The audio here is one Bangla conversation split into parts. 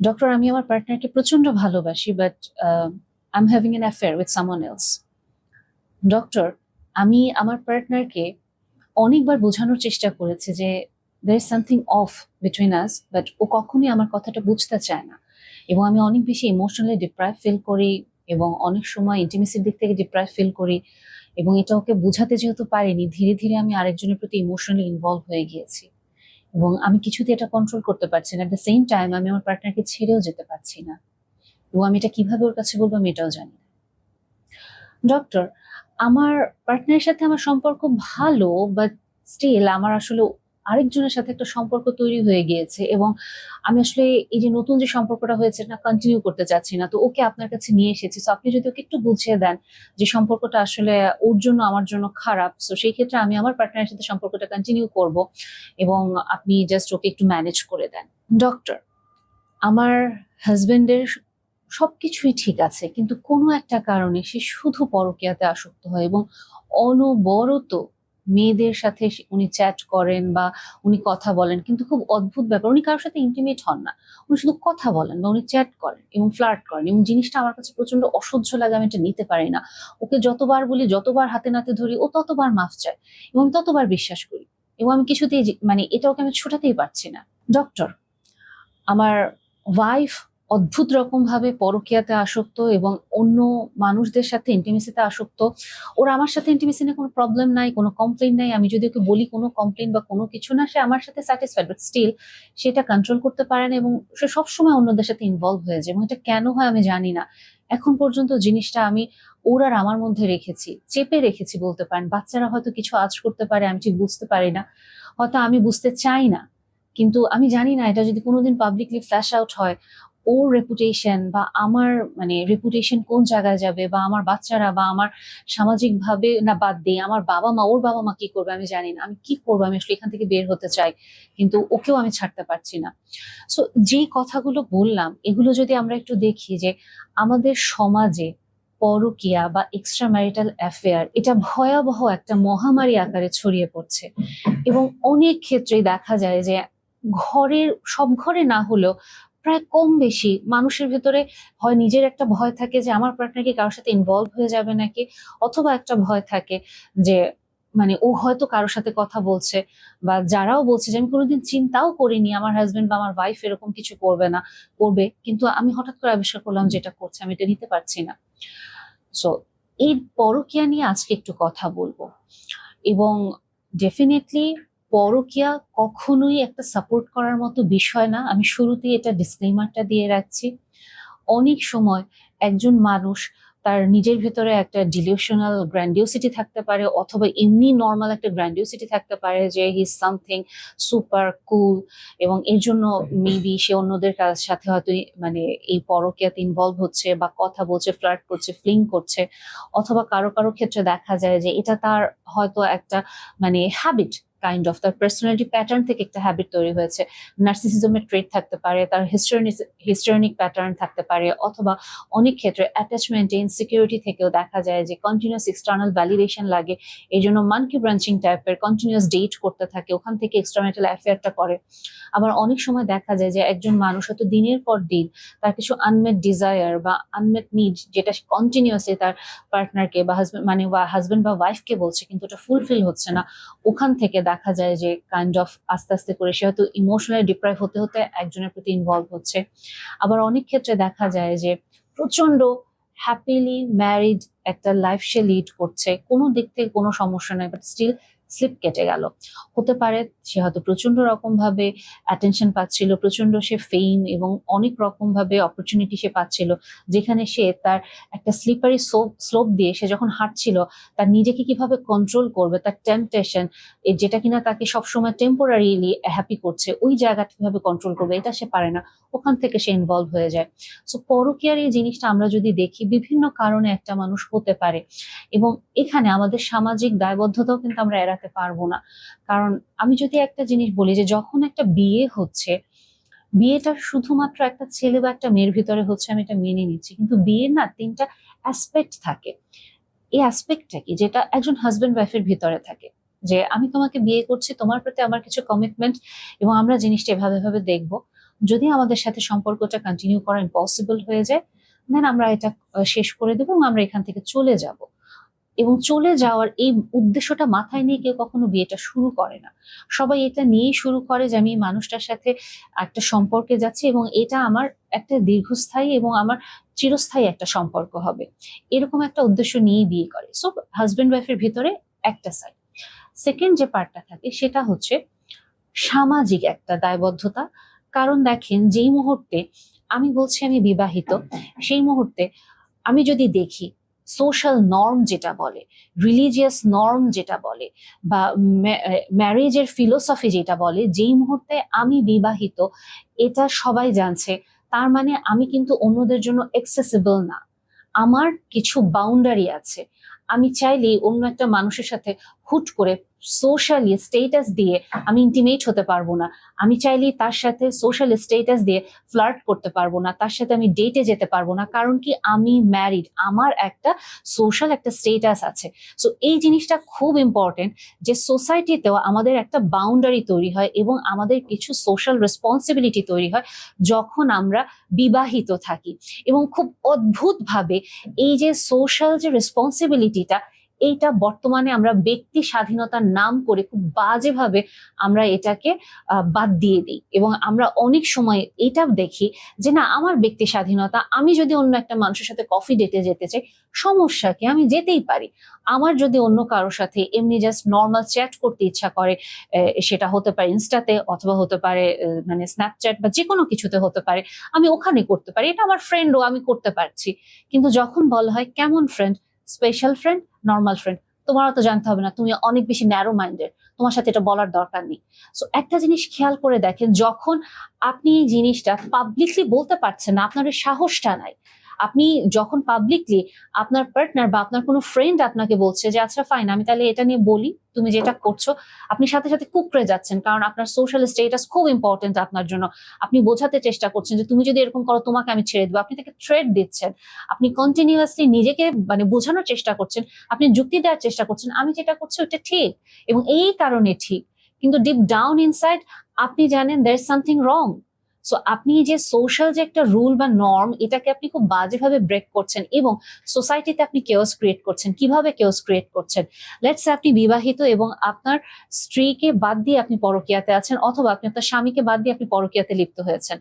ডক্টর আমি আমার পার্টনারকে প্রচণ্ড ভালোবাসি but I am having an affair with someone else doctor আমি আমার পার্টনারকে অনেকবার বোঝানোর চেষ্টা করেছি যে there is something off between us but ও কখনোই আমার কথাটা বুঝতে চায় না। এবং আমি অনেক বেশি ইমোশনালি ডিপ্রাইভ ফিল করি এবং অনেক সময় ইন্টিমেসির দিক থেকে ডিপ্রাইভ ফিল করি এবং এটা ওকে বোঝাতে যেহেতু পারিনি, ধীরে ধীরে আমি আরেকজনের প্রতি ইমোশনালি ইনভলভ হয়ে গিয়েছি। এবং আমি কিছুতে এটা কন্ট্রোল করতে পারছি না। এট দ্য সেম টাইম আমি আমার পার্টনারকে ছেড়েও যেতে পারছি না। এবং আমি এটা কীভাবে ওর কাছে বলব আমি এটাও জানি না। ডক্টর আমার পার্টনারের সাথে আমার সম্পর্ক ভালো বাট স্টিল আমার আসলে আরেকজনের সাথে একটা সম্পর্ক তৈরি হয়ে গিয়েছে এবং আমি আসলে এই যে নতুন যে সম্পর্কটা হয়েছে না কন্টিনিউ করতে চাচ্ছি না। তো ওকে আপনার কাছে নিয়ে এসেছি। তো আপনি যদি ওকে একটু বুঝিয়ে দেন যে সম্পর্কটা আসলে ওর জন্য, আমার জন্য খারাপ তো সেই ক্ষেত্রে আমি আমার পার্টনারের সাথে সম্পর্কটা কন্টিনিউ করব এবং আপনি জাস্ট ওকে একটু ম্যানেজ করে দেন। ডক্টর আমার হাজবেন্ডের সবকিছুই ঠিক আছে, কিন্তু কোনো একটা কারণে সে শুধু পরকীয়াতে আসক্ত হয় এবং অনবরত মেয়েদের সাথে উনি চ্যাট করেন বা উনি কথা বলেন, কিন্তু খুব অদ্ভুত ব্যাপার। উনি কারোর সাথে ইন্টিমেট হন না। উনি শুধু কথা বলেন বা উনি চ্যাট করেন এবং ফ্লার্ট করেন এবং জিনিসটা আমার কাছে প্রচণ্ড অসহ্য লাগে, আমি এটা নিতে পারি না। ওকে যতবার বলি, যতবার হাতে নাতে ধরি, ও ততবার মাফ চায় এবং ততবার বিশ্বাস করি এবং আমি কিছুতেই মানে এটা ওকে আমি ছোটাতেই পারছি না। ডক্টর আমার ওয়াইফ অদ্ভুত রকম ভাবে পরকীয়াতে আসক্ত এবং অন্য মানুষদের সাথে ইন্টিমেসিতে আসক্ত। ওর আমার সাথে ইন্টিমেসি নিয়ে কোনো প্রবলেম নাই, কোনো কমপ্লেন নাই। আমি যদি ওকে বলি কোনো কমপ্লেন বা কোনো কিছু না, সে আমার সাথে স্যাটিসফাইড বাট স্টিল সেটা কন্ট্রোল করতে পারে না এবং সে সবসময় অন্যদের সাথে ইনভলভ হয়ে যায় এবং এটা কেন হয় আমি জানি না। এখন পর্যন্ত জিনিসটা আমি ওর আর আমার মধ্যে রেখেছি, চেপে রেখেছি বলতে পারেন। বাচ্চারা হয়তো কিছু আজ করতে পারে, আমি ঠিক বুঝতে পারি না। হয়তো আমি বুঝতে চাই না, কিন্তু আমি জানি না, এটা যদি কোনোদিন পাবলিকলি ফ্ল্যাশ আউট হয় ওর রেপুটেশন বা আমার মানে রেপুটেশন কোন জায়গায় যাবে বা আমার বাচ্চারা বা আমার সামাজিক ভাবে না বাদ দিয়ে আমার বাবা মা, ওর বাবা মা কি করবে আমি জানি না। আমি কি করব? আমি আসলে এখান থেকে বের হতে চাই। কিন্তু ওকেও আমি ছাড়তে পারছি না। সো যে কথাগুলো বললাম, এগুলো যদি আমরা একটু দেখি যে আমাদের সমাজে পরকিয়া বা এক্সট্রা ম্যারিটাল অ্যাফেয়ার এটা ভয়াবহ একটা মহামারী আকারে ছড়িয়ে পড়ছে। এবং অনেক ক্ষেত্রেই দেখা যায় যে ঘরের, সব ঘরে না হলেও প্রায় কম বেশি মানুষের ভেতরে হয় নিজের একটা ভয় থাকে যে আমার পার্টনার কি কারোর সাথে ইনভলভ হয়ে যাবে নাকি? অথবা একটা ভয় থাকে যে মানে ও হয়তো কারোর সাথে কথা বলছে বা যারাও বলছে যে, আমি কোনোদিন চিন্তাও করিনি আমার হাজবেন্ড বা আমার ওয়াইফ এরকম কিছু করবে না, করবে। কিন্তু আমি হঠাৎ করে আবিষ্কার করলাম যেটা করছে, আমি এটা নিতে পারছি না। সো এই পরকিয়া নিয়ে আজকে একটু কথা বলব? এবং ডেফিনেটলি পরকিয়া কখনোই একটা সাপোর্ট করার মতো বিষয় না। আমি শুরুতেই এটা ডিসক্লেমারটা দিয়ে রাখছি। অনেক সময় একজন মানুষ তার নিজের ভেতরে একটা ডিলিউশনাল গ্র্যান্ডিওসিটি থাকতে পারে অথবা এমনি নর্মাল একটা গ্র্যান্ডিওসিটি থাকতে পারে যে হি সামথিং সুপার কুল এবং এর জন্য মেবি সে অন্যদের সাথে হয়তো মানে এই পরকীয়াতে ইনভলভ হচ্ছে বা কথা বলছে ফ্লার্ট করছে ফ্লিং করছে অথবা কারও কারও ক্ষেত্রে দেখা যায় যে এটা তার হয়তো একটা মানে হ্যাবিট কাইন্ড অফ তার পার্সোনালিটি প্যাটার্ন থেকে একটা হ্যাবিট তৈরি হয়েছে। নার্সিসিজমের ট্রেড থাকতে পারে, তার হিস্টোরিনিক প্যাটার্ন থাকতে পারে, অথবা অনেক ক্ষেত্রে অ্যাটাচমেন্টে ইনসিকিউরিটি থেকেও দেখা যায় যে কন্টিনিউয়াস এক্সটার্নাল ভ্যালিডেশন লাগে, এই জন্য মানকি ব্রাঞ্চিং টাইপের কন্টিনিউয়াস ডেট করতে থাকে, ওখান থেকে এক্সট্রামেটাল অ্যাফেয়ারটা করে। আবার অনেক সময় দেখা যায় যে একজন মানুষ হয়তো দিনের পর দিন তার কিছু আনমেট ডিজায়ার বা আনমেট নিড যেটা কন্টিনিউয়াসলি তার পার্টনারকে বা হাজবেন্ড মানে হাজবেন্ড বা ওয়াইফকে বলছে, কিন্তু ওটা ফুলফিল হচ্ছে না, ওখান থেকে দেখা যায় যে কাইন্ড অফ আস্তে আস্তে করে সে হয়তো ইমোশনালি ডিপ্রাইভ হতে হতে একজনের প্রতি ইনভলভ হচ্ছে। আবার অনেক ক্ষেত্রে দেখা যায় যে প্রচণ্ড হ্যাপিলি ম্যারিড একটা লাইফ সে লিড করছে। কোনো দিক থেকে কোনো সমস্যা নাই বাট স্টিল স্লিপ কেটে গেল। হতে পারে সে হয়তো প্রচণ্ড রকম ভাবে অ্যাটেনশন পাচ্ছিল প্রচণ্ড সে ফেম এবং অনেক রকম ভাবে অপরচুনিটি সে পাচ্ছিল, যেখানে সে তার একটা স্লিপারি স্লোপ দিয়ে সে যখন হাঁটছিল, তার নিজেকে কীভাবে কন্ট্রোল করবে, তার টেম্পটেশন যেটা কিনা তাকে সবসময় টেম্পোরারিলি হ্যাপি করছে, ওই জায়গাটা কীভাবে কন্ট্রোল করবে, এটা সে পারে না। ওখান থেকে সে ইনভলভ হয়ে যায়। সো পরকীয়ার এই জিনিসটা আমরা যদি দেখি, বিভিন্ন কারণে একটা মানুষ হতে পারে এবং এখানে আমাদের সামাজিক দায়বদ্ধতাও কিন্তু আমরা এড়াতে পারব না। কারণ আমি যদি একটা জিনিস বলি যে যখন একটা বিয়ে হচ্ছে, বিয়েটা শুধুমাত্র একটা ছেলে বা একটা মেয়ের ভিতরে হচ্ছে আমি এটা মেনে নিচ্ছি। কিন্তু বিয়ের না তিনটা অ্যাসপেক্ট থাকে। এই অ্যাসপেক্টটা কি? যেটা একজন হাজবেন্ড ওয়াইফের ভিতরে থাকে। যে আমি তোমাকে বিয়ে করছি, তোমার প্রতি আমার কিছু কমিটমেন্ট এবং আমরা জিনিসটা এভাবে ভাবে দেখব। যদি আমাদের সাথে সম্পর্কটা কন্টিনিউ করা ইম্পসিবল হয়ে যায় দেন আমরা এটা শেষ করে দেবো এবং আমরা এখান থেকে চলে যাব। এবং চলে যাওয়ার এই উদ্দেশ্যটা মাথায় নিয়ে কেউ কখনো বিয়েটা শুরু করে না। সবাই এটা নিয়েই শুরু করে যে আমি মানুষটার সাথে একটা সম্পর্কে যাচ্ছি এবং এটা আমার একটা দীর্ঘস্থায়ী এবং আমার চিরস্থায়ী একটা সম্পর্ক হবে। এরকম একটা উদ্দেশ্য নিয়েই বিয়ে করে। সো হাজবেন্ড ওয়াইফের ভিতরে একটা সাইড সেকেন্ড যে পার্টটা থাকে সেটা হচ্ছে সামাজিক একটা দায়বদ্ধতা। কারণ দেখেন, যেই মুহূর্তে আমি বলছি আমি বিবাহিত, সেই মুহূর্তে আমি যদি দেখি সোশ্যাল নর্ম যেটা বলে রিলিজিয়াস নর্ম যেটা বলে, বা ম্যারেজের ফিলোসফি যেটা বলে, যেই মুহূর্তে আমি বিবাহিত, এটা সবাই জানছে, তার মানে আমি কিন্তু অন্যদের জন্য এক্সেসিবল না। আমার কিছু বাউন্ডারি আছে। আমি চাইলেই অন্য একটা মানুষের সাথে হুট করে সোশ্যালি স্টেটাস দিয়ে আমি ইন্টিমেট হতে পারব না। আমি চাইলেই তার সাথে সোশ্যাল স্টেটাস দিয়ে ফ্লার্ট করতে পারব না। তার সাথে আমি ডেটে যেতে পারব না। কারণ কি? আমি ম্যারিড আমার একটা সোশ্যাল একটা স্টেটাস আছে। সো এই জিনিসটা খুব ইম্পর্টেন্ট যে সোসাইটিতেও আমাদের একটা বাউন্ডারি তৈরি হয় এবং আমাদের কিছু সোশ্যাল রেসপন্সিবিলিটি তৈরি হয় যখন আমরা বিবাহিত থাকি। এবং খুব অদ্ভুতভাবে এই যে সোশ্যাল যে রেসপন্সিবিলিটিটা এইটা বর্তমানে আমরা ব্যক্তি স্বাধীনতার নাম করে খুব বাজেভাবে আমরা এটাকে বাদ দিয়ে দিই। এবং আমরা অনেক সময় এটা দেখি যে, না, আমার ব্যক্তি স্বাধীনতা, আমি যদি অন্য একটা মানুষের সাথে কফি ডেটে যেতে চাই, সমস্যা কি? আমি যেতেই পারি। আমার যদি অন্য কারোর সাথে এমনি জাস্ট নর্মাল চ্যাট করতে ইচ্ছা করে সেটা হতে পারে ইনস্টাতে অথবা হতে পারে মানে স্ন্যাপচ্যাট বা যে কোনো কিছুতে হতে পারে, আমি ওখানে করতে পারি। এটা আমার ফ্রেন্ডও আমি করতে পারছি। কিন্তু যখন বলা হয়, কেমন friend special friend normal friend তোমারও তো জানতে হবে না, তুমি অনেক বেশি ন্যারো মাইন্ডেড তোমার সাথে এটা বলার দরকার নেই। সো একটা জিনিস খেয়াল করে দেখেন, যখন আপনি এই জিনিসটা পাবলিকলি বলতে পারছেন না, আপনার সাহসটা নাই আপনি যখন পাবলিকলি আপনার পার্টনার বা আপনার কোনো ফ্রেন্ড আপনাকে বলছে যে আচ্ছা ফাইন আমি তাহলে এটা নিয়ে বলি, তুমি যেটা করছ। আপনি সাথে সাথে কুকড়ে যাচ্ছেন, কারণ আপনার সোশ্যাল স্টেটাস খুব ইম্পর্টেন্ট আপনার জন্য। আপনি বোঝাতে চেষ্টা করছেন যে, তুমি যদি এরকম করো, তোমাকে আমি ছেড়ে দেবো। আপনি তাকে থ্রেড দিচ্ছেন। আপনি কন্টিনিউয়াসলি নিজেকে মানে বোঝানোর চেষ্টা করছেন, আপনি যুক্তি দেওয়ার চেষ্টা করছেন, আমি যেটা করছি ওটা ঠিক। এবং এই কারণে ঠিক। কিন্তু ডিপ ডাউন ইনসাইড আপনি জানেন দের সামথিং রং সো আপনি যে সোশ্যাল যে একটা রুল বা নর্ম এটাকে আপনি খুব বাজেভাবে ব্রেক করছেন এবং সোসাইটিতে আপনি কেওস ক্রিয়েট করছেন। কীভাবে কেওস ক্রিয়েট করছেন? লেটস আপনি বিবাহিত এবং আপনার স্ত্রীকে বাদ দিয়ে আপনি পরকিয়াতে আছেন অথবা আপনি আপনার স্বামীকে বাদ দিয়ে আপনি পরকিয়াতে লিপ্ত হয়েছেন।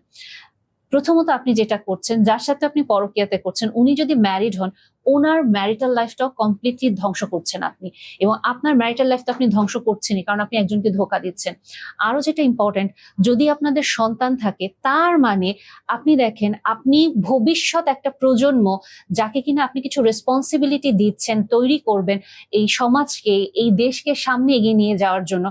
প্রথমত আপনি যেটা করছেন, যার সাথে আপনি পরকিয়াতে করছেন, উনি যদি ম্যারিড হন, ওনার ম্যারিটাল লাইফটাও কমপ্লিটলি ধ্বংস করছেন আপনি। এবং আপনার ম্যারিটাল লাইফটা আপনি ধ্বংস করছেনই, কারণ আপনি একজনকে ধোকা দিচ্ছেন। আরও যেটা ইম্পর্টেন্ট যদি আপনাদের সন্তান থাকে, তার মানে আপনি দেখেন, আপনি ভবিষ্যৎ একটা প্রজন্ম যাকে কিনা আপনি কিছু রেসপন্সিবিলিটি দিচ্ছেন, তৈরি করবেন এই সমাজকে, এই দেশকে সামনে এগিয়ে নিয়ে যাওয়ার জন্য,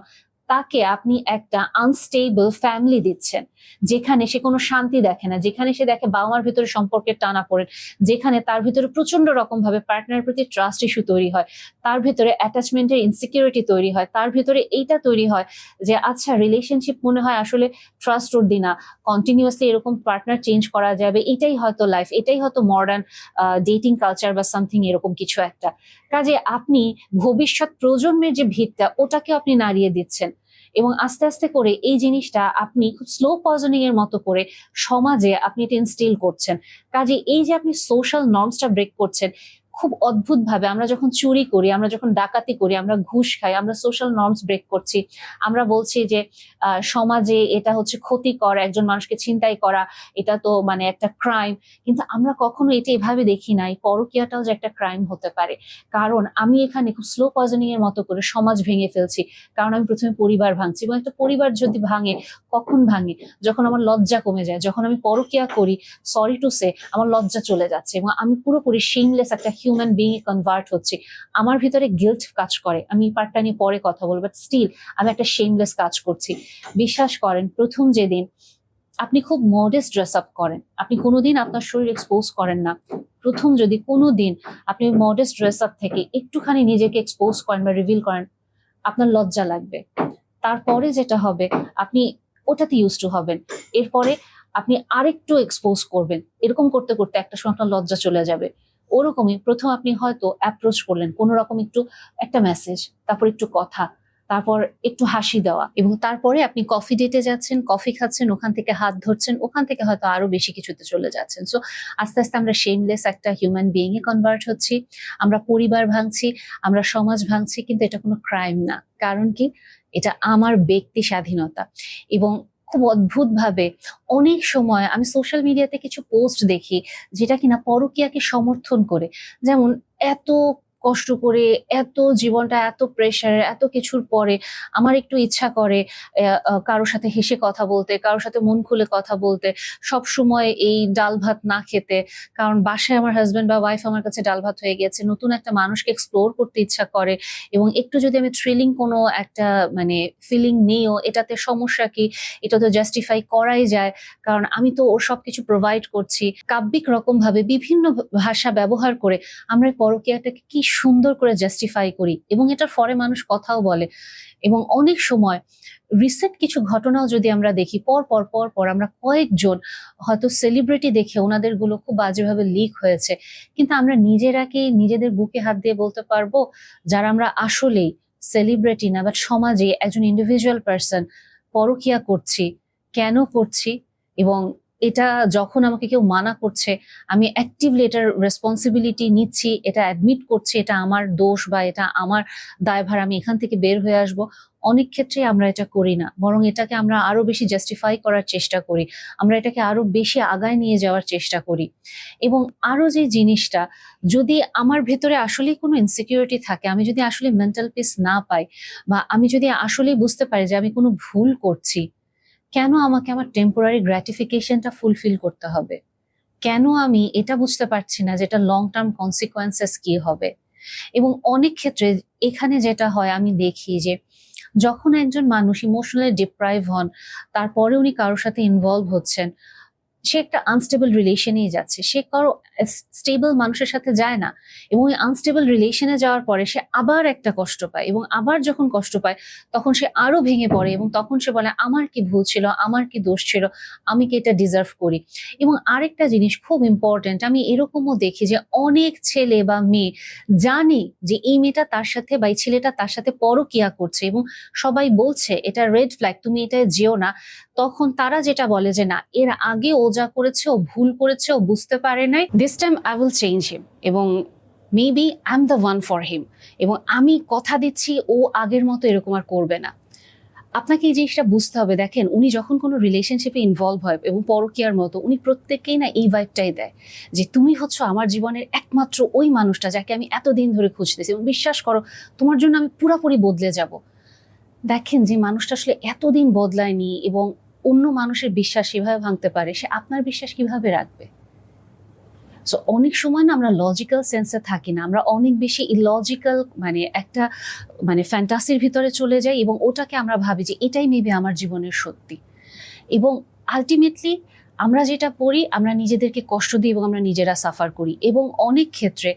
তাকে আপনি একটা আনস্টেবল ফ্যামিলি দিচ্ছেন। যেখানে সে কোনো শান্তি দেখে না, যেখানে সে দেখে বাবা মার ভিতরে সম্পর্কের টানা পড়েন যেখানে তার ভিতরে প্রচণ্ড রকম ভাবে পার্টনারের প্রতি ট্রাস্ট ইস্যু তৈরি হয়, তার ভিতরে অ্যাটাচমেন্টের ইনসিকিউরিটি তৈরি হয়, তার ভিতরে এইটা তৈরি হয় যে আচ্ছা রিলেশনশিপ মনে হয় আসলে ট্রাস্ট উর্দি না কন্টিনিউয়াসলি এরকম পার্টনার চেঞ্জ করা যাবে, এটাই হয়তো লাইফ এটাই হয়তো মডার্ন ডেটিং কালচার বা সামথিং এরকম কিছু একটা। কাজে আপনি ভবিষ্যৎ প্রজন্মের যে ভিতটা, ওটাকে আপনি নাড়িয়ে দিচ্ছেন। এবং আস্তে আস্তে করে এই জিনিসটা আপনি খুব স্লো পয়জনিং এর মতো করে সমাজে আপনি এটা ইনস্টিল করছেন। কাজে এই যে আপনি সোশ্যাল নর্মসটা ব্রেক করছেন খুব অদ্ভুত ভাবে আমরা যখন চুরি করি, আমরা যখন ডাকাতি করি, আমরা ঘুষ খাই, আমরা সোশ্যাল নর্মস ব্রেক করছি, আমরা বলছি যে সমাজে এটা হচ্ছে ক্ষতিকর, একজন মানুষকে ছিনতাই করা, এটা তো মানে একটা ক্রাইম কিন্তু আমরা কখনো এটা এভাবে দেখি নাই, পরকীয়াটাও যে একটা ক্রাইম হতে পারে। কারণ আমি এখানে খুব স্লো পয়জনিং এর মতো করে সমাজ ভেঙে ফেলছি, কারণ আমি প্রথমে পরিবার ভাঙছি, এবং একটা পরিবার যদি ভাঙে, কখন ভাঙে? যখন আমার লজ্জা কমে যায়, যখন আমি পরকিয়া করি সরি টু সে আমার লজ্জা চলে যাচ্ছে, এবং আমি পুরোপুরি শেমলেস একটা হিউম্যান বিং কনভার্ট হচ্ছি। আমার ভিতরে গিল্ট কাজ করে। আমি পার্টটা নিয়ে পরে কথা বলব বাট স্টিল আমি একটা শেমলেস কাজ করছি। বিশ্বাস করেন, প্রথম যেদিন আপনি খুব মডেস্ট ড্রেস আপ করেন। আপনি কোনোদিন আপনার শরীর এক্সপোজ করেন না। প্রথম যদি কোনো দিন আপনি মডেস্ট ড্রেস আপ থেকে একটুখানি নিজেকে এক্সপোজ করেন বা রিভিল করেন, আপনার লজ্জা লাগবে। তারপরে যেটা হবে, আপনি ওটাতে ইউজ টু হবেন। এরপরে আপনি আরেকটু এক্সপোজ করবেন। এরকম করতে করতে একটা সময় আপনার লজ্জা চলে যাবে। ওরকমই প্রথম আপনি হয়তো অ্যাপ্রোচ করলেন, কোনো রকম একটু একটা মেসেজ তারপর একটু কথা, তারপর একটু হাসি দেওয়া এবং তারপরে আপনি কফি ডেটে যাচ্ছেন কফি খাচ্ছেন, ওখান থেকে হাত ধরছেন, ওখান থেকে হয়তো আরও বেশি কিছুতে চলে যাচ্ছেন। সো আস্তে আস্তে আমরা শেমলেস একটা হিউম্যান বিইং এ কনভার্ট হচ্ছি, আমরা পরিবার ভাঙছি, আমরা সমাজ ভাঙছি, কিন্তু এটা কোনো ক্রাইম না। কারণ কি? এটা আমার ব্যক্তি স্বাধীনতা এবং খুব অদ্ভুত ভাবে অনেক সময় আমি সোশ্যাল মিডিয়াতে কিছু পোস্ট দেখি যেটা কিনা পরকিয়াকে সমর্থন করে। যেমন এত কষ্ট করে এত জীবনটা, এত প্রেশার এত কিছুর পরে আমার একটু ইচ্ছা করে কারোর সাথে হেসে কথা বলতে, কারোর সাথে মন খুলে কথা বলতে সব সময় এই ডাল ভাত না খেতে। কারণ বাসায় আমার হাজব্যান্ড বা ওয়াইফ আমার কাছে ডাল ভাত হয়ে গেছে নতুন একটা মানুষকে এক্সপ্লোর করতে ইচ্ছা করে এবং একটু যদি আমি থ্রিলিং কোনো একটা মানে ফিলিং নিও এটাতে সমস্যা কি? এটা তো জাস্টিফাই করাই যায়। কারণ আমি তো ওর সবকিছু প্রোভাইড করছি। কাব্যিক রকম ভাবে বিভিন্ন ভাষা ব্যবহার করে আমরা পরকীয়াটাকে কি সুন্দর করে জাস্টিফাই করি এবং এটার ফরে মানুষ কথাও বলে। এবং অনেক সময় রিসেন্ট কিছু ঘটনাও যদি আমরা দেখি, পর পর পর পর আমরা কয়েকজন হয়তো সেলিব্রিটি দেখে ওনাদেরগুলো খুব বাজেভাবে লিক হয়েছে। কিন্তু আমরা নিজেরা কি নিজেদের বুকে হাত দিয়ে বলতে পারব, যারা আমরা আসলেই সেলিব্রিটি না বাট সমাজে একজন ইন্ডিভিজুয়াল পার্সন পরকিয়া করছি, কেন করছি এবং এটা যখন আমাকে কেউ মানা করছে, আমি অ্যাক্টিভলি এটার রেসপন্সিবিলিটি নিচ্ছি, এটা অ্যাডমিট করছি, এটা আমার দোষ বা এটা আমার দায়ভার, আমি এখান থেকে বের হয়ে আসব, অনেক ক্ষেত্রে আমরা এটা করি না। বরং এটাকে আমরা আরও বেশি জাস্টিফাই করার চেষ্টা করি, আমরা এটাকে আরও বেশি আগায় নিয়ে যাওয়ার চেষ্টা করি। এবং আরও যে জিনিসটা, যদি আমার ভেতরে আসলে কোনো ইনসিকিউরিটি থাকে, আমি যদি আসলে মেন্টাল পিস না পাই, বা আমি যদি আসলে বুঝতে পারি যে আমি কোনো ভুল করছি কেন আমাকে আমার টেম্পোরারি গ্র্যাটিফিকেশনটা ফুলফিল করতে হবে? কেন আমি এটা বুঝতে পারছি না যেটা লং টার্ম কনসিকোয়েন্সেস কি হবে? এবং অনেক ক্ষেত্রে এখানে যেটা হয়, আমি দেখি যে যখন একজন মানুষ ইমোশনালি ডিপ্রাইভ হন, তারপরে উনি কারোর সাথে ইনভলভ হচ্ছেন সে একটা আনস্টেবল রিলেশনেই যাচ্ছে। সে কারও স্টেবল মানুষের সাথে যায় না এবং ওই আনস্টেবল রিলেশনে যাওয়ার পরে সে আবার একটা কষ্ট পায় এবং আবার যখন কষ্ট পায়, তখন সে আরও ভেঙে পড়ে এবং তখন সে বলে, আমার কি ভুল ছিল? আমার কি দোষ ছিল? আমি কি এটা ডিজার্ভ করি? এবং আরেকটা জিনিস খুব ইম্পর্টেন্ট আমি এরকমও দেখি যে অনেক ছেলে বা মেয়ে জানে যে এই মেয়েটা তার সাথে বা এই ছেলেটা তার সাথে পরকিয়া করছে এবং সবাই বলছে, এটা রেড ফ্ল্যাগ তুমি এটা যেও না। তখন তারা যেটা বলে যে, না, এর আগে ও যা করেছে ও ভুল করেছে ও বুঝতে পারে নাই। This time I will change him এবং maybe I am the one for him এবং আমি কথা দিচ্ছি ও আগের মতো এরকম আর করবে না। আপনাকে এই জিনিসটা বুঝতে হবে। দেখেন, উনি যখন কোনো রিলেশনশিপে ইনভলভ হয় এবং পরকিয়ার মতো, উনি প্রত্যেককেই না এই ভাইবটাই দেয় যে তুমি হচ্ছে আমার জীবনের একমাত্র ওই মানুষটা যাকে আমি এতদিন ধরে খুঁজতেছি এবং বিশ্বাস করো, তোমার জন্য আমি পুরাপুরি বদলে যাব। দেখেন যে মানুষটা আসলে এতদিন বদলায়নি এবং অন্য মানুষের বিশ্বাস সেভাবে ভাঙতে পারে, সে আপনার বিশ্বাস কীভাবে রাখবে? সো অনেক সময় না আমরা লজিক্যাল সেন্সে থাকি না, আমরা অনেক বেশি ইলজিক্যাল মানে একটা মানে ফ্যান্টাসির ভিতরে চলে যাই এবং ওটাকে আমরা ভাবি যে এটাই মেবি আমার জীবনের সত্যি। এবং আলটিমেটলি আমরা যেটা পড়ি, আমরা নিজেদেরকে কষ্ট দিই এবং আমরা নিজেরা সাফার করি। এবং অনেক ক্ষেত্রে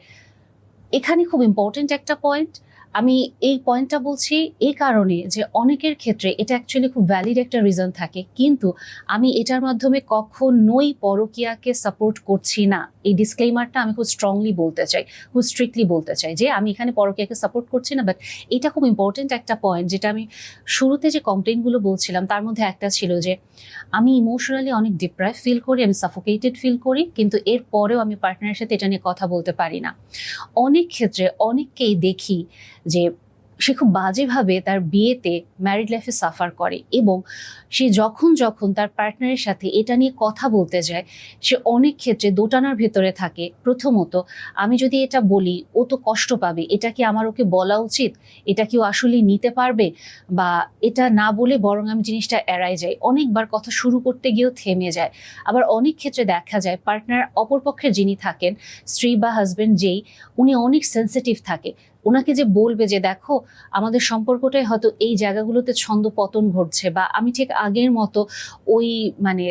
এখানে খুব ইম্পর্টেন্ট একটা পয়েন্ট আমি এই পয়েন্টটা বলছি এই কারণে যে অনেকের ক্ষেত্রে এটা অ্যাকচুয়ালি খুব ভ্যালিড একটা রিজন থাকে। কিন্তু আমি এটার মাধ্যমে কখনোই পরকিয়াকে সাপোর্ট করছি না। এই ডিসক্লেমারটা আমি খুব স্ট্রংলি বলতে চাই, খুব স্ট্রিক্টলি বলতে চাই যে আমি এখানে পরকিয়াকে সাপোর্ট করছি না বাট এটা খুব ইম্পর্টেন্ট একটা পয়েন্ট যেটা আমি শুরুতে যে কমপ্লেনগুলো বলছিলাম, তার মধ্যে একটা ছিল যে আমি ইমোশনালি অনেক ডিপ্রাইভ ফিল করি, আমি সাফোকেটেড ফিল করি, কিন্তু এর পরেও আমি পার্টনারের সাথে এটা নিয়ে কথা বলতে পারি না। অনেক ক্ষেত্রে অনেককেই দেখি যে সে খুব বাজেভাবে তার বিয়েতে ম্যারিড লাইফে সাফার করে এবং সে যখন যখন তার পার্টনারের সাথে এটা নিয়ে কথা বলতে যায়, সে অনেক ক্ষেত্রে দোটানার ভেতরে থাকে। প্রথমত, আমি যদি এটা বলি, ও তো কষ্ট পাবে, এটা কি আমার ওকে বলা উচিত? এটা কি ও আসলে নিতে পারবে? বা এটা না বলে বরং আমি জিনিসটা এড়াই যাই। অনেকবার কথা শুরু করতে গিয়েও থেমে যায়। আবার অনেক ক্ষেত্রে দেখা যায় পার্টনার অপরপক্ষের যিনি থাকেন, স্ত্রী বা হাজবেন্ড যেই, উনি অনেক সেন্সিটিভ থাকে। ওনাকে যে বলবে যে, দেখো, আমাদের সম্পর্কটাই হয়তো এই জায়গাগুলোতে ছন্দ পতন ঘটছে বা আমি ঠিক আগের মতো ওই মানে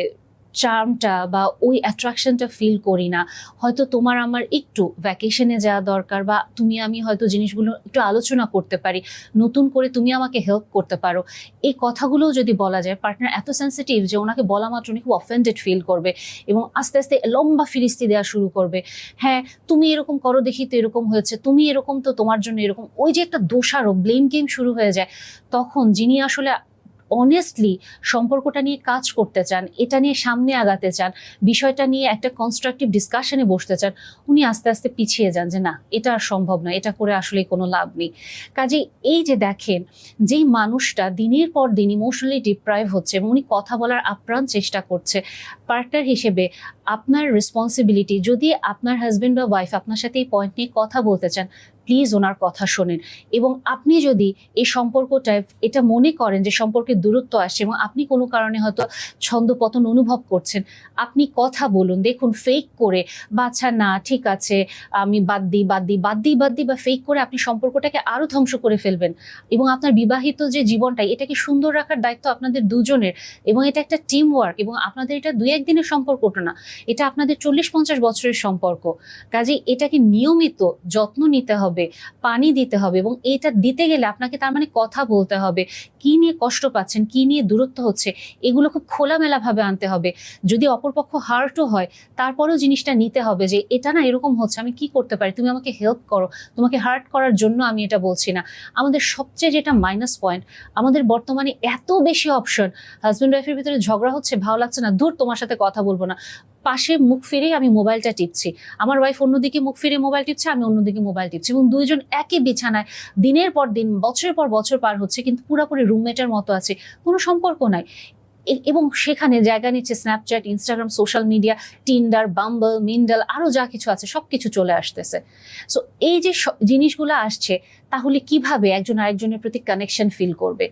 চার্মটা বা ওই অ্যাট্রাকশনটা ফিল করি না। হয়তো তোমার আমার একটু ভ্যাকেশনে যাওয়া দরকার বা তুমি, আমি হয়তো জিনিসগুলো একটু আলোচনা করতে পারি, নতুন করে তুমি আমাকে হেল্প করতে পারো। এই কথাগুলোও যদি বলা যায় পার্টনার এত সেন্সিটিভ যে ওনাকে বলা মাত্র উনি খুব অফেন্ডেড ফিল করবে এবং আস্তে আস্তে লম্বা ফিরিস্তি দেওয়া শুরু করবে। হ্যাঁ তুমি এরকম করো, দেখি তো এরকম হয়েছে, তুমি এরকম তো তোমার জন্য এরকম। ওই যে একটা দোষারোপ ব্লেম গেম শুরু হয়ে যায়। তখন যিনি আসলে অনেস্টলি সম্পর্কটা নিয়ে কাজ করতে চান, এটা নিয়ে সামনে আগাতে চান, বিষয়টা নিয়ে একটা কনস্ট্রাকটিভ ডিসকাশনে বসতে চান, উনি আস্তে আস্তে পিছিয়ে যান যে না, এটা আর সম্ভব না এটা করে আসলে কোনো লাভ নেই। কাজে এই যে দেখেন, যেই মানুষটা দিনের পর দিন ইমোশনালি ডিপ্রাইভ হচ্ছে এবং উনি কথা বলার আপ্রাণ চেষ্টা করছে পার্টনার হিসেবে আপনার রেসপন্সিবিলিটি যদি আপনার হাজব্যান্ড বা ওয়াইফ আপনার সাথে এই পয়েন্ট নিয়ে কথা বলতে চান প্লিজ ওনার কথা শোনেন। এবং আপনি যদি এই সম্পর্কটায় এটা মনে করেন যে সম্পর্কে দূরত্ব আসছে এবং আপনি কোনো কারণে হয়তো ছন্দপতন অনুভব করছেন, আপনি কথা বলুন, দেখুন ফেক করে বা আচ্ছা না, ঠিক আছে, আমি বাদ দিই বাদ দিই বাদ দিই বাদ দিই, বা ফেক করে আপনি সম্পর্কটাকে আরও ধ্বংস করে ফেলবেন। এবং আপনার বিবাহিত যে জীবনটা, এটাকে সুন্দর রাখার দায়িত্ব আপনাদের দুজনের। এবং এটা একটা টিম ওয়ার্ক এবং আপনাদের এটা দুই একদিনের সম্পর্কটা না, এটা আপনাদের চল্লিশ পঞ্চাশ বছরের সম্পর্ক। কাজেই এটাকে নিয়মিত যত্ন নিতে হবে। পানি দিতে হবে এবং এটা দিতে গেলে আপনাকে তার মানে কথা বলতে হবে। কি নিয়ে কষ্ট পাচ্ছেন, কি নিয়ে দূরত্ব হচ্ছে, এগুলো খুব খোলামেলা ভাবে আনতে হবে। যদি অপরপক্ষ হার্টও হয়, তারপরেও জিনিসটা নিতে হবে যে, এটা না এরকম হচ্ছে, আমি কি করতে পারি? তুমি আমাকে হেল্প করো। তোমাকে হার্ট করার জন্য আমি এটা বলছি না। আমাদের সবচেয়ে যেটা মাইনাস পয়েন্ট আমাদের বর্তমানে এত বেশি অপশন হাজব্যান্ড ওয়াইফের ভিতরে ঝগড়া হচ্ছে, ভালো লাগছে না দূর তোমার সাথে কথা বলব না। পাশে মুখ ফিরেই আমি মোবাইলটা টিপছি। আমার ওয়াইফ অন্যদিকে মুখ ফিরে মোবাইল টিপছে, আমি অন্যদিকে মোবাইল টিপছি এবং দুইজন একই বিছানায় দিনের পর দিন, বছরের পর বছর পার হচ্ছে কিন্তু পুরোপুরি রুমমেটের মতো আছে, কোনো সম্পর্ক নাই। এবং সেখানে জায়গা নিচ্ছে Snapchat Instagram social media Tinder Bumble মিন্ডাল আরও যা কিছু আছে সব কিছু চলে আসতেছে। সো এই যে জিনিসগুলো আসছে তাহলে কীভাবে একজন আরেকজনের প্রতি কানেকশন ফিল করবে?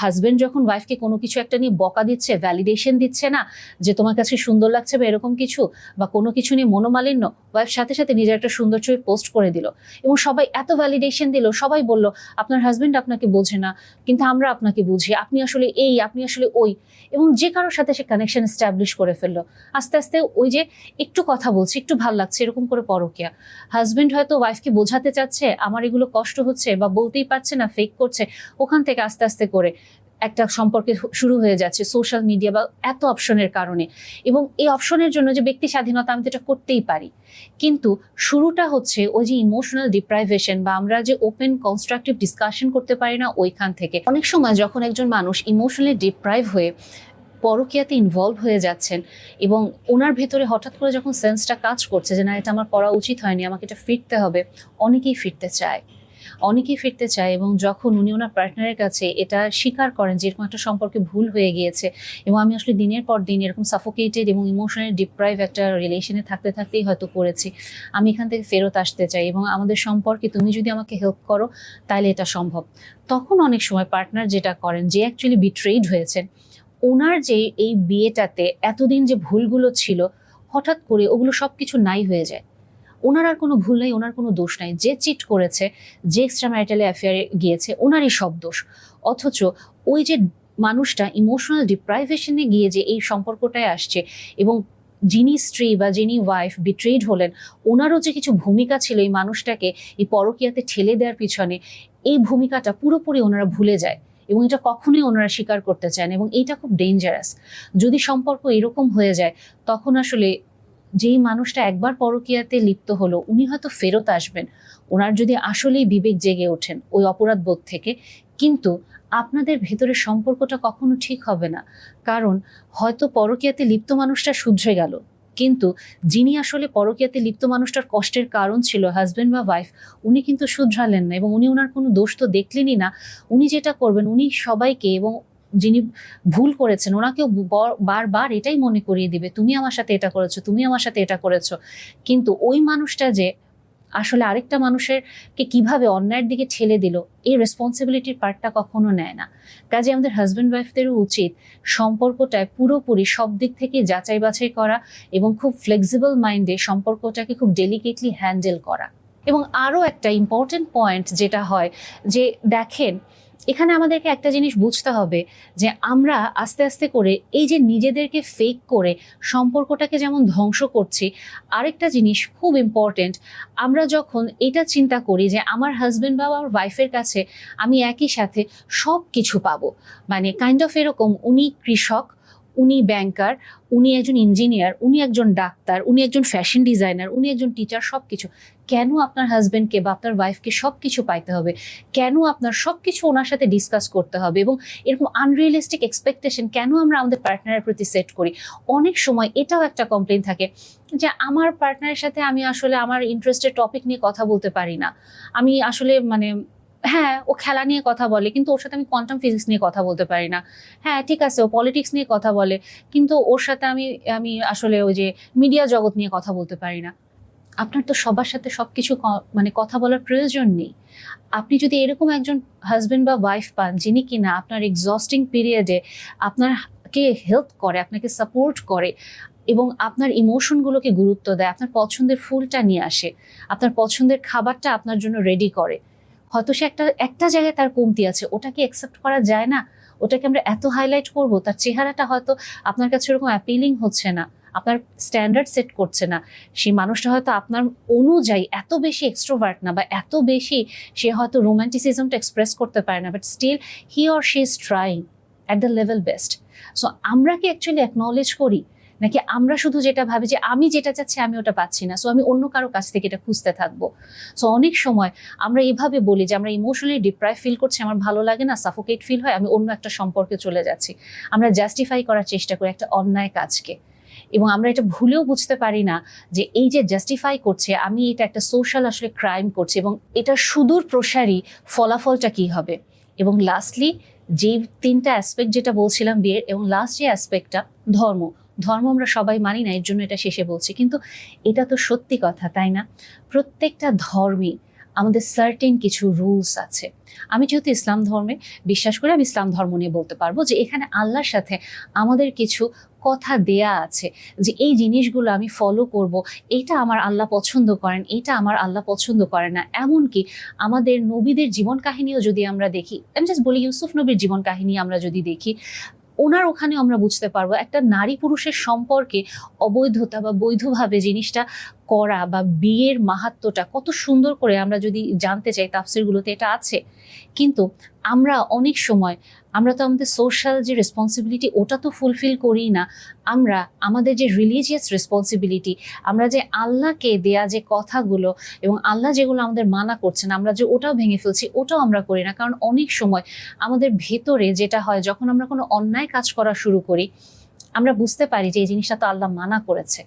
হাজবেন্ড যখন ওয়াইফকে কোনো কিছু একটা নিয়ে বকা দিচ্ছে ভ্যালিডেশন দিচ্ছে না, যে তোমার কাছে সুন্দর লাগছে বা এরকম কিছু, বা কোনো কিছু নিয়ে মনোমালিন্য ওয়াইফ সাথে সাথে নিজের একটা সুন্দর ছবি পোস্ট করে দিল, এবং সবাই এত ভ্যালিডেশন দিল, সবাই বলল, আপনার হাজবেন্ড আপনাকে বোঝে না, কিন্তু আমরা আপনাকে বুঝি, আপনি আসলে এই, আপনি আসলে ওই। এবং যে কারোর সাথে সে কানেকশন এস্টাবলিশ করে ফেলল। আস্তে আস্তে ওই যে একটু কথা বলছি, একটু ভালো লাগছে, এরকম করে পরকিয়া। হাজবেন্ড হয়তো ওয়াইফকে বোঝাতে চাচ্ছে, আমার এগুলো কষ্ট হচ্ছে বা বলতেই পারছে না ফেক করছে, ওখান থেকে আস্তে আস্তে করে একটা সম্পর্কে শুরু হয়ে যাচ্ছে সোশ্যাল মিডিয়া বা এত অপশনের কারণে। এবং এই অপশনের জন্য যে ব্যক্তি স্বাধীনতা, আমি তো এটা করতেই পারি। কিন্তু শুরুটা হচ্ছে ওই যে ইমোশনাল ডিপ্রাইভেশন বা আমরা যে ওপেন কনস্ট্রাকটিভ ডিসকাশন করতে পারি না ওইখান থেকে। অনেক সময় যখন একজন মানুষ ইমোশনালি ডিপ্রাইভ হয়ে পরকীয়াতে ইনভলভ হয়ে যাচ্ছেন এবং ওনার ভেতরে হঠাৎ করে যখন সেন্সটা কাজ করছে যে না, এটা আমার করা উচিত হয়নি, আমাকে এটা ফিরতে হবে, অনেকেই ফিরতে চায়। অনেকেই ফিরতে চায় এবং যখন উনি ওনার পার্টনারের কাছে এটা স্বীকার করেন যে এরকম একটা সম্পর্কে ভুল হয়ে গিয়েছে এবং আমি আসলে দিনের পর দিন এরকম সাফোকেটেড এবং ইমোশনালি ডিপ্রাইভ একটা রিলেশনে থাকতে থাকতেই হয়তো করেছি আমি এখান থেকে ফেরত আসতে চাই এবং আমাদের সম্পর্কে তুমি যদি আমাকে হেল্প করো, তাহলে এটা সম্ভব। তখন অনেক সময় পার্টনার যেটা করেন যে অ্যাকচুয়ালি বিট্রেইড হয়েছেন, ওনার যে এই বিয়েটাতে এতদিন যে ভুলগুলো ছিল, হঠাৎ করে ওগুলো সব কিছু নাই হয়ে যায়। ওনার আর কোনো ভুল নাই, ওনার কোনো দোষ নাই। যে চিট করেছে, যে এক্সট্রা ম্যারিটালে অ্যাফেয়ারে গিয়েছে, ওনারই সব দোষ। অথচ ওই যে মানুষটা ইমোশনাল ডিপ্রাইভেশনে গিয়ে যে এই সম্পর্কটায় আসছে এবং যিনি স্ত্রী বা যিনি ওয়াইফ বিট্রেড হলেন, ওনারও যে কিছু ভূমিকা ছিল এই মানুষটাকে এই পরকীয়াতে ঠেলে দেওয়ার পিছনে, এই ভূমিকাটা পুরোপুরি ওনারা ভুলে যায় এবং এটা কখনোই ওনারা স্বীকার করতে চান এবং এইটা খুব ডেঞ্জারাস যদি সম্পর্ক এরকম হয়ে যায়, তখন আসলে যেই মানুষটা একবার পরকীয়াতে লিপ্ত হলো, উনি হয়তো ফেরত আসবেন। ওনার যদি আসলেই বিবেক জেগে ওঠেন ওই অপরাধ বোধ থেকে। কিন্তু আপনাদের ভেতরের সম্পর্কটা কখনো ঠিক হবে না। কারণ হয়তো পরকীয়াতে লিপ্ত মানুষটা শুধরে গেল। কিন্তু যিনি আসলে পরকীয়াতে লিপ্ত মানুষটার কষ্টের কারণ ছিল, হাজবেন্ড বা ওয়াইফ, উনি কিন্তু শুধরালেন না এবং উনি ওনার কোনো দোষ তো দেখলেনই না। উনি যেটা করবেন, উনি সবাইকে এবং যিনি ভুল করেছেন, ওনাকেও বারবার এটাই মনে করিয়ে দিবে, তুমি আমার সাথে এটা করেছ, তুমি আমার সাথে এটা করেছ। কিন্তু ওই মানুষটা যে আসলে আরেকটা মানুষের কে কীভাবে অন্যায়ের দিকে ঠেলে দিল, এই রেসপন্সিবিলিটির পার্টটা কখনো নেয় না। কাজে আমাদের হাজব্যান্ড ওয়াইফদেরও উচিত সম্পর্কটায় পুরোপুরি সব দিক থেকে যাচাই বাছাই করা এবং খুব ফ্লেক্সিবল মাইন্ডে সম্পর্কটাকে খুব ডেলিকেটলি হ্যান্ডেল করা। এবং আরও একটা ইম্পর্টেন্ট পয়েন্ট যেটা হয় যে দেখেন এখানে আমাদেরকে একটা জিনিস বুঝতে হবে যে আমরা আস্তে আস্তে করে এই যে নিজেদেরকে ফেক করে সম্পর্কটাকে যেমন ধ্বংস করছি, আরেকটা জিনিস খুব ইম্পর্টেন্ট আমরা যখন এটা চিন্তা করি যে আমার হাজব্যান্ড বা আমার ওয়াইফের কাছে আমি একই সাথে সব কিছু পাবো। মানে কাইন্ড অফ এরকম উনি কৃষক উনি ব্যাংকার উনি একজন ইঞ্জিনিয়ার উনি একজন ডাক্তার, উনি একজন ফ্যাশন ডিজাইনার উনি একজন টিচার সব কিছু কেন আপনার হাজব্যান্ডকে বা আপনার ওয়াইফকে সব কিছু পাইতে হবে? কেন আপনার সব কিছু ওনার সাথে ডিসকাস করতে হবে? এবং এরকম আনরিয়েলিস্টিক এক্সপেকটেশন কেন আমরা আমাদের পার্টনারের প্রতি সেট করি? অনেক সময় এটাও একটা কমপ্লেন থাকে যে, আমার পার্টনারের সাথে আমি আসলে আমার ইন্টারেস্টের টপিক নিয়ে কথা বলতে পারি না। আমি আসলে মানে হ্যাঁ ও খেলা নিয়ে কথা বলে, কিন্তু ওর সাথে আমি কোয়ান্টাম ফিজিক্স নিয়ে কথা বলতে পারি না। হ্যাঁ ঠিক আছে, ও পলিটিক্স নিয়ে কথা বলে, কিন্তু ওর সাথে আমি আমি আসলে ওই যে মিডিয়া জগৎ নিয়ে কথা বলতে পারি না। আপনার তো সবার সাথে সব কিছু মানে কথা বলার প্রয়োজন নেই। আপনি যদি এরকম একজন হাজব্যান্ড বা ওয়াইফ পান, যিনি কিনা আপনার এক্সস্টিং পিরিয়ডে আপনারকে হেল্প করে, আপনাকে সাপোর্ট করে, এবং আপনার ইমোশনগুলোকে গুরুত্ব দেয়, আপনার পছন্দের ফুলটা নিয়ে আসে, আপনার পছন্দের খাবারটা আপনার জন্য রেডি করে হয়তো সে একটা একটা জায়গায় তার কমতি আছে, ওটাকে অ্যাকসেপ্ট করা যায় না। ওটাকে আমরা এত হাইলাইট করব, তার চেহারাটা হয়তো আপনার কাছে ওরকম অ্যাপিলিং হচ্ছে না, আপনার স্ট্যান্ডার্ড সেট করছে না। সেই মানুষটা হয়তো আপনার অনুযায়ী এত বেশি এক্সট্রোভার্ট না বা এত বেশি সে হয়তো রোম্যান্টিসিজমটা এক্সপ্রেস করতে পারে না but still he or she is trying at the level best so আমরা কি অ্যাকচুয়ালি অ্যাকনলেজ করি নাকি আমরা শুধু যেটা ভাবি যে আমি যেটা চাচ্ছি, আমি ওটা পাচ্ছি না। সো আমি অন্য কারও কাছ থেকে এটা খুঁজতে থাকব। সো অনেক সময় আমরা এভাবে বলি যে আমরা ইমোশনালি ডিপ্রাইভ ফিল করছি, আমার ভালো লাগে না সাফোকেট ফিল হয়, আমি অন্য একটা সম্পর্কে চলে যাচ্ছি। আমরা জাস্টিফাই করার চেষ্টা করি একটা অন্যায় কাজকে। এবং আমরা এটা ভুলেও বুঝতে পারি না যে এই যে জাস্টিফাই করছে, আমি এটা একটা সোশ্যাল আসলে ক্রাইম করছি এবং এটা সুদূর প্রসারী ফলাফলটা কি হবে? এবং লাস্টলি যে তিনটা অ্যাসপেক্ট যেটা বলছিলাম বিয়ের, এবং লাস্ট যে অ্যাসপেক্টটা ধর্ম। ধর্ম আমরা সবাই মানি না, এর জন্য এটা শেষে বলছি। কিন্তু এটা তো সত্যি কথা, তাই না? প্রত্যেকটা ধর্মে আমাদের সার্টেন কিছু রুলস আছে। আমি যেহেতু ইসলাম ধর্মে বিশ্বাস করি, আমি ইসলাম ধর্ম নিয়ে বলতে পারব যে এখানে আল্লাহর সাথে আমাদের কিছু কথা দেয়া আছে যে এই জিনিসগুলো আমি ফলো করব, এটা আমার আল্লাহ পছন্দ করেন, এটা আমার আল্লাহ পছন্দ করে না। এমনকি আমাদের নবীদের জীবন কাহিনীও যদি আমরা দেখি, আমি জাস্ট বলি ইউসুফ নবীর জীবন কাহিনী আমরা যদি দেখি ওনার ওখানে আমরা বুঝতে পারব একটা নারী পুরুষের সম্পর্কে অবৈধতা বা বৈধভাবে জিনিসটা করা বা বিয়ের মাহাত্মটা কত সুন্দর করে আমরা যদি জানতে চাই তাফসিরগুলোতে এটা আছে। কিন্তু আমরা অনেক সময়, আমরা তো আমাদের সোশ্যাল যে রেসপন্সিবিলিটি ওটা তো ফুলফিল করি না। আমরা আমাদের যে রিলিজিয়াস রেসপন্সিবিলিটি আমরা যে আল্লাহকে দেয়া যে কথাগুলো এবং আল্লাহ যেগুলো আমাদের মানা করছেন, আমরা যে ওটাও ভেঙে ফেলছি, ওটাও আমরা করি না। কারণ অনেক সময় আমাদের ভেতরে যেটা হয়, যখন আমরা কোনো অন্যায় কাজ করা শুরু করি আমরা বুঝতে পারি যে এই জিনিসটা তো আল্লাহ মানা করেছে।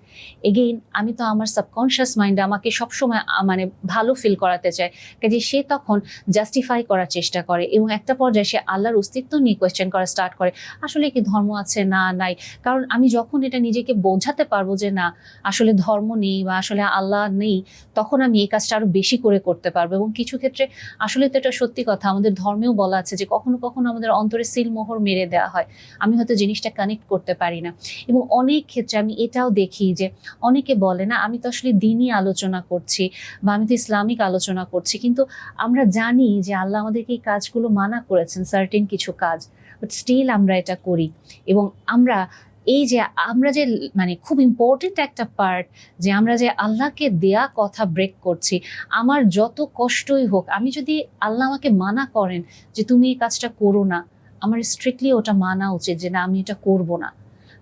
এগেইন আমি তো আমার সাবকনশিয়াস মাইন্ডে আমাকে সবসময় মানে ভালো ফিল করাতে চায়। কাজে সে তখন জাস্টিফাই করার চেষ্টা করে এবং একটা পর্যায়ে সে আল্লাহর অস্তিত্ব নিয়ে কোয়েশ্চেন করা স্টার্ট করে। আসলে কি ধর্ম আছে? না, নাই। কারণ আমি যখন এটা নিজেকে বোঝাতে পারব যে না, আসলে ধর্ম নেই বা আসলে আল্লাহ নেই, তখন আমি এই কাজটা আরও বেশি করে করতে পারব এবং কিছু ক্ষেত্রে আসলে তো এটা সত্যি কথা, আমাদের ধর্মেও বলা আছে যে কখনো কখনো আমাদের অন্তরে সিলমোহর মেরে দেওয়া হয়। আমি হয়তো জিনিসটা কানেক্ট করতে পারি না। এবং অনেক ক্ষেত্রে আমি এটাও দেখি যে অনেকে বলে, না, আমি তো আসলে দিনই আলোচনা করছি বা আমি তো ইসলামিক আলোচনা করছি। কিন্তু আমরা জানি যে আল্লাহ আমাদেরকে এই কাজগুলো মানা করেছেন সার্টেন কিছু কাজ। বাট স্টিল আমরা এটা করি। এবং আমরা এই যে আমরা যে মানে খুব ইম্পর্টেন্ট একটা পার্ট যে আমরা যে আল্লাহকে দেয়া কথা ব্রেক করছি, আমার যত কষ্টই হোক, আমি যদি আল্লাহ আমাকে মানা করেন যে তুমি এই কাজটা করো না, আমার স্ট্রিক্টলি ওটা মানা উচিত যে, না, আমি এটা করব না।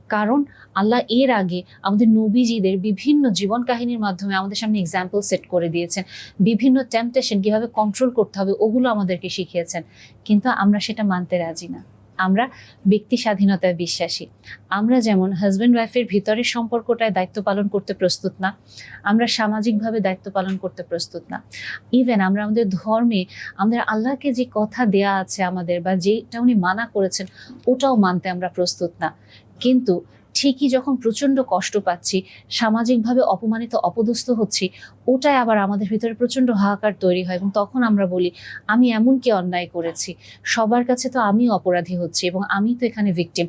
কারণ আল্লাহ এর আগে আমাদের নবীজিদের বিভিন্ন জীবন কাহিনীর মাধ্যমে আমাদের সামনে এক্সাম্পল সেট করে দিয়েছেন। বিভিন্ন টেম্পটেশন কীভাবে কন্ট্রোল করতে হবে ওগুলো আমাদেরকে শিখিয়েছেন। কিন্তু আমরা সেটা মানতে রাজি না। আমরা ব্যক্তি স্বাধীনতায় বিশ্বাসী। আমরা যেমন হাজব্যান্ড ওয়াইফের ভিতরের সম্পর্কটায় দায়িত্ব পালন করতে প্রস্তুত না, আমরা সামাজিকভাবে দায়িত্ব পালন করতে প্রস্তুত না। ইভেন আমরা আমাদের ধর্মে আমাদের আল্লাহকে যে কথা দেয়া আছে আমাদের বা যেটা উনি মানা করেছেন, ওটাও মানতে আমরা প্রস্তুত না। কিন্তু ঠিকই যখন প্রচণ্ড কষ্ট পাচ্ছি, সামাজিকভাবে অপমানিত, অপদস্থ হচ্ছি, ওটাই আবার আমাদের ভিতরে প্রচণ্ড হাহাকার তৈরি হয় এবং তখন আমরা বলি, আমি এমন কি অন্যায় করেছি। সবার কাছে তো আমি অপরাধী হচ্ছি এবং আমি তো এখানে ভিকটিম